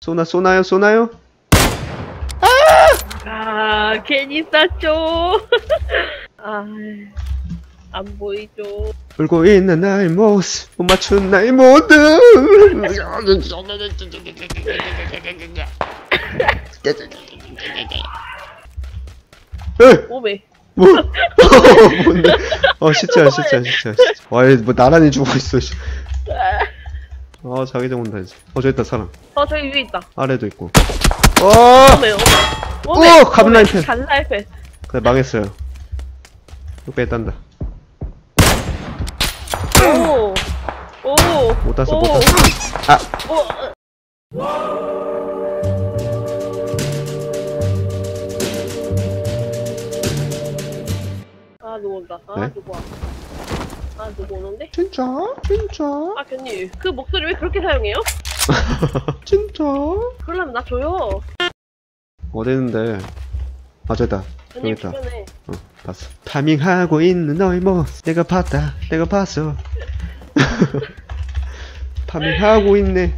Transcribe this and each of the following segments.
쏘나 쏘나요 쏘나요? 아, 괜히 쌌죠. 아, 안 보이죠. 울고 있는 나의 모습 못 맞춘 나의 모든 에! 오메. 뭐? 뭔데? 어 시체야 시체야 시체야 시체 와얘뭐 나란히 죽고 있어 씨. 아 자기장 온다 이제 어 저기 있다 사람 어, 저기 위에 있다. 아래도 있고 어 오메, 오메. 오, 감라이팬. 갈라이팬. 그래 망했어요 뚝배기 딴다 오. 오. 못 땄어 오. 못 땄어 아 오. 아, 누구 온다. 아, 네? 누구 와. 아, 누구 오는데? 진짜? 진짜? 아, 견님. 그 목소리 왜 그렇게 사용해요? 진짜? 그러려면 나 줘요. 어디 있는데? 아 저기다. 견님 주변에. 어 봤어. 파밍하고 있는 너의 모습 내가 봤다. 내가 봤어. 파밍하고 있네.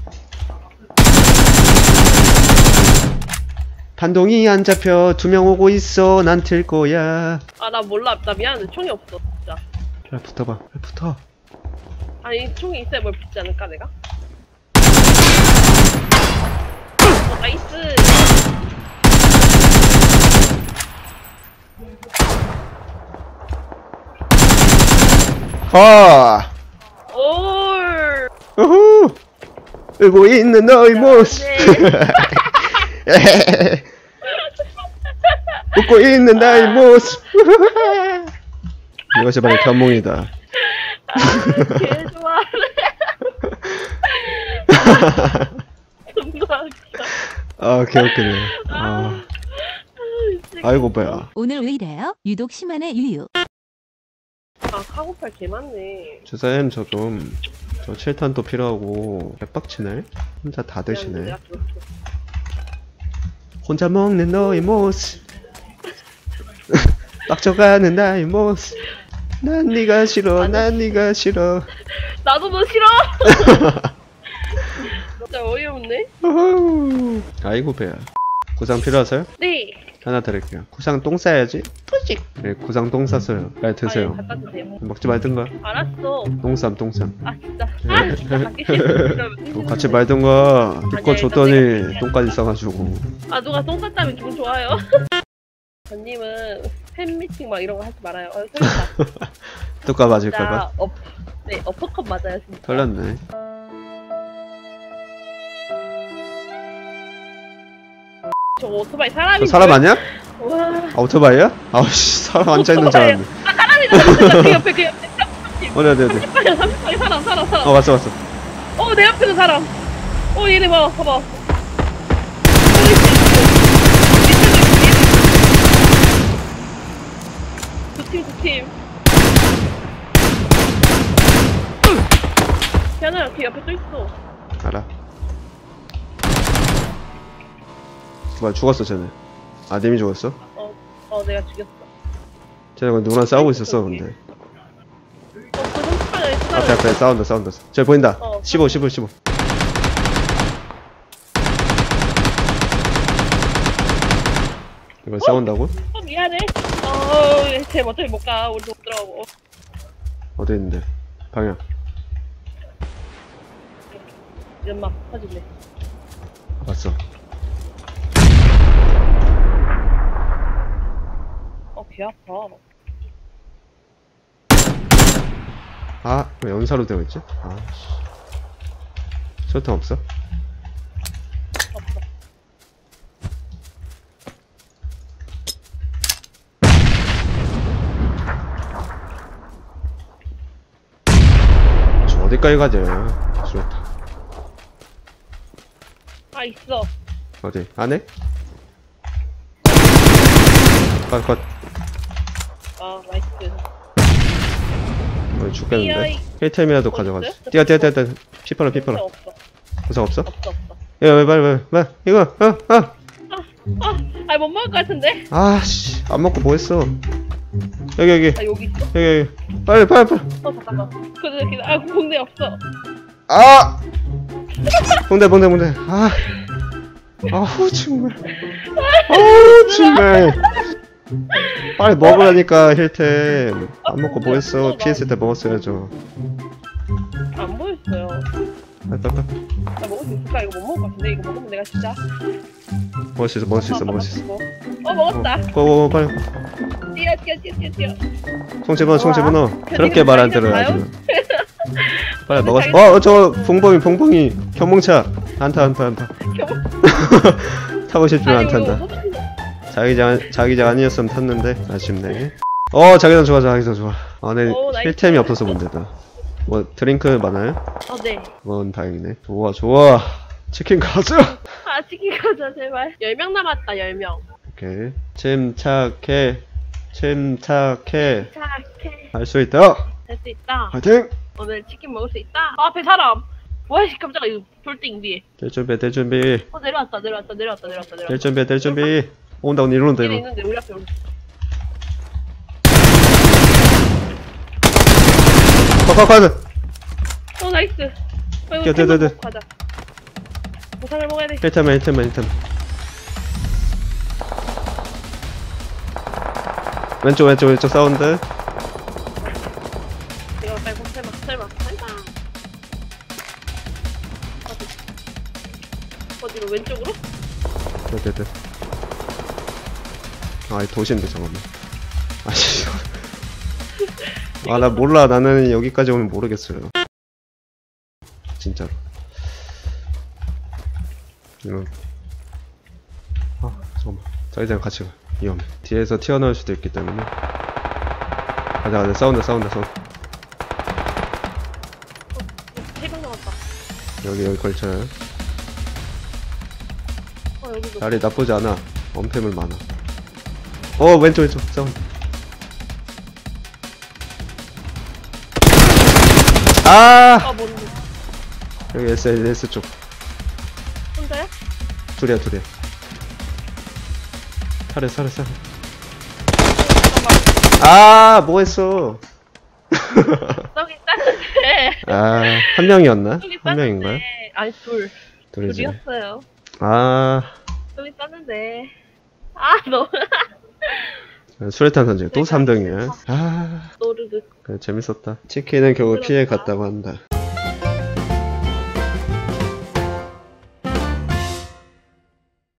단동이 안 잡혀 두 명 오고 있어. 난 튈 거야. 아, 나 몰라. 나 미안한데 총이 없어, 그래 붙어봐 그래 붙어 아니, 총이 있어야 뭘 붙지 않을까, 내가? 어, 나이스. 아 올. 우후 울고 있는 너의 모습 네. 웃고 있는 나의 모습 이것이 바로 견몽이다 개 좋아하네. 아 개웃기네 아, 아이고 뭐야 오늘 왜 이래요? 유독 심한의 유유. 아, 카고팔 개 많네. 주사님 저 좀 저 7탄 또 필요하고 개빡치네 혼자 다 드시네. 혼자 먹는 너의 모습 빡쳐가는 나의 모습 난 네가 싫어 난 네가 싫어 나도 너 싫어! 진짜 어이없네. 아이고 배야 구상 필요하세요? 네. 하나 드릴게요 구상 똥 싸야지 뿌직 네 구상 똥 쌌어요 빨리 드세요 아, 예, 갖다 주세요. 먹지 말든가 알았어. 똥쌈 똥쌈 아, 진짜. 아, 진짜 싫어. 어, 같이 말든가 아니야, 줬더니 이거 똥까지 싸가지고 아, 누가 똥 쌌다면 기분 좋아요. 전님은 팬미팅 막 이런 거 하지 말아요. 어, 설마. 뚜까 맞을까봐 업, 네, 어퍼컷 맞아요, 진짜. 털렸네 저거 오토바이 사람인 저 사람 아니야? 와. 아 오토바이야? 아우씨 사람 앉아있는 줄 알았네 아, 사람이다. 그 옆에, 그 옆에. 어디 어디 어디 30방에 30방에 사람, 사람, 사람. 어 왔어 왔어 어, 내 옆에도 사람. 어, 얘네 봐, 봐봐. 두 팀, 두 팀. 현아야, 걔 옆에 또 있어. 알아 뭐야 죽었어 쟤네 아 님이 죽었어? 어, 어, 내가 죽였어. 쟤네 그 누구랑 싸우고 있었어 근데 어, 그 30방에 또 앞에. 앞에 싸운다 싸운다 저 보인다 어. 15 15 15 이걸 싸운다고? 어, 미안해. 어, 쟤 어차피 못 가. 우리도 못 들어가고. 어디 있는데 방향 연막 터질래. 봤어 어, 개 아파. 아, 왜 연사로 되어 있지? 아, 씨. 설탕? 없어. 어디까지 가지? 좋다. 아, 있어. 어디? 안에? 컷, 컷. 아, 나이스. 어, 죽겠는데? 힐템이라도 어, 가져가지. 있어요? 뛰어, 뛰어, 뛰어, 뛰어. 피팔로, 피팔로. 없어. 구석 없어? 없어, 없어. 야, 왜, 빨리, 빨리, 빨리. 이거, 어, 어. 아, 아니, 못 먹을 것 같은데? 아, 씨. 안 먹고 뭐 했어? 여기, 여기. 아, 여기 있어? 여기, 여기. 빨리, 빨리, 빨리. 어, 잠깐만. 그래, 기다 아, 공대 없어. 아! 봉대, 봉대, 봉대. 아, 아우 정말 아우 정말 빨리 먹으라니까 힐템 안 먹고 뭐 했어 피했을 때 먹었어야죠 안 보였어요. 빨리 빨리 나 먹을 수 있을까? 이거 못 먹을 것 같은데 이거 먹으면 내가 진짜. 먹을 수 있어 먹을 수 있어 먹을 수 있어 어 먹었다. 고고 빨리 뛰어 뛰어 뛰어 뛰어 뛰어. 집어넣어 그 그렇게 말 안 들어요 아주 빨리 먹었어 어저 봉봉이 봉봉이 경봉차 안타 안타 안타 타고 싶지만 안 탄다 자기장 자기장 아니었으면 탔는데 아쉽네. 어 자기장 좋아 자기장 좋아. 아 네. 오, 나이스. 힐템이 없어서 문제다. 뭐 드링크 많아요? 어 네. 그건 다행이네. 좋아 좋아. 치킨 가자. 아 치킨 가자 제발. 10명 남았다 10명. 오케이. 침착해. 침착해. 착해. 할 수 있다. 될 수 있다. 화이팅. 오늘 치킨 먹을 수 있다. 어, 앞에 사람. 와이 깜짝아 이거 돌딩 위에. 될 준비 될 준비. 어 내려왔다 내려왔다 내려왔다 내려왔다 될 내려왔다. 준비 될 준비. 온다 온다 이런다 여기 이런. 있는데 우리 앞에 우리. 컷컷 컷. 어 나이스. 어, 이거 야, 네, 템 네, 네. 먹고 가자. 보상을 먹어야 돼. 힐템만 힐템만 힐템. 왼쪽 왼쪽 왼쪽 사운드. 이거 말고 설마 설마 설마. 어디? 어디로 왼쪽으로? 네네네. 아, 이 도시인데, 잠깐만. 아씨. 아, 나 몰라. 나는 여기까지 오면 모르겠어요. 진짜로. 이런. 아, 잠깐만. 자기장 같이 가. 위험해. 뒤에서 튀어나올 수도 있기 때문에. 가자, 가자. 싸운다, 싸운다, 싸운다. 여기, 여기 걸쳐요. 어 여기도. 자리 나쁘지 않아. 엄폐물 많아. 어, 왼쪽, 왼쪽. 싸운다. 아! 아 뭔데? 여기 S, S 쪽. 혼자야? 둘이야, 둘이야. 살해, 살해, 살해. 아, 뭐 했어? 저기 땄는데. 아, 한 명이었나? 저기 한. 명인가요? 아니 둘. 둘이지. 둘이었어요. 아, 저기 땄는데. 아 너. 수레탄 던지고 또 3등이야. 아, 노르르. 그래, 재밌었다. 치킨은 결국 피해 갔다고 한다.